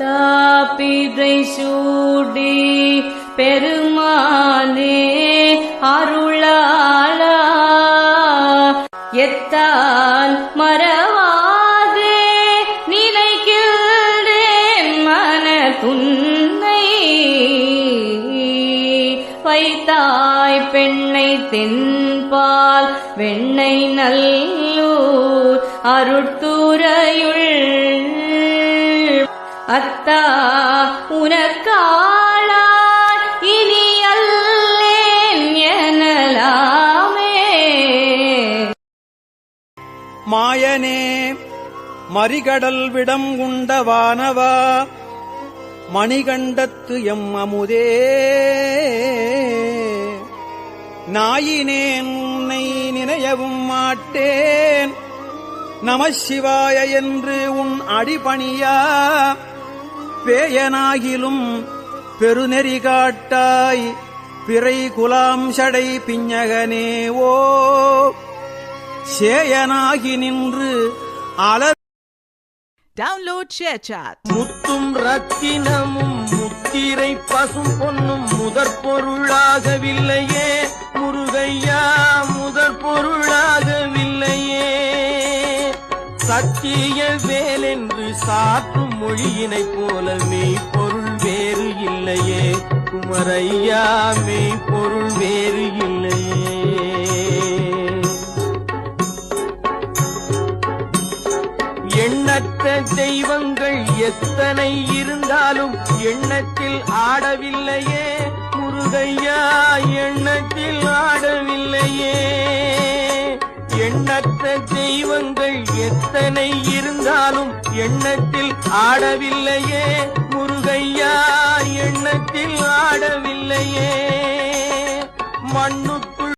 பித்தாபிதை சூடி பெருமானே அருளாளா. எத்தான் மறவாதே நினைக்கின்றேன் மன துன்னை. வைத்தாய் பெண்ணை தென்பால் வெண்ணை நல்லூர் அருட்துறையுள் அத்தா உனக்காளார் இனி அல்லேன் எனலாமே மாயனே மறிகடல் விடம் உண்ட வானவா மணிகண்டத்து எம் அமுதே. நாயினேன் உன்னை நினையவும் மாட்டேன். நமசிவாய என்று உன் அடிபணியா பேயனாகிலும் பெருநெறி காட்டாய் பிறை குலாம் சடை பிஞகனே ஓ சேயனாகி நின்று அலர் Download ShareChat. முத்தும் ரத்தினமும் முத்திரை பசும் பொன்னும் முதற் பொருளாகவில்லையே சத்திய வேலென்று சாற்றும் மொழியினைப் போல மெய்ப்பொருள் வேறு இல்லையே. குமரையா மெய்ப்பொருள் வேறு இல்லையே. எண்ணற்ற தெய்வங்கள் எத்தனை இருந்தாலும் எண்ணத்தில் ஆடவில்லையே. முருகையா எண்ணத்தில் ஆடவில்லையே. எண்ணற்ற தெய்வங்கள் எத்தனை இருந்தாலும் எண்ணத்தில் ஆடவில்லையே முருகை.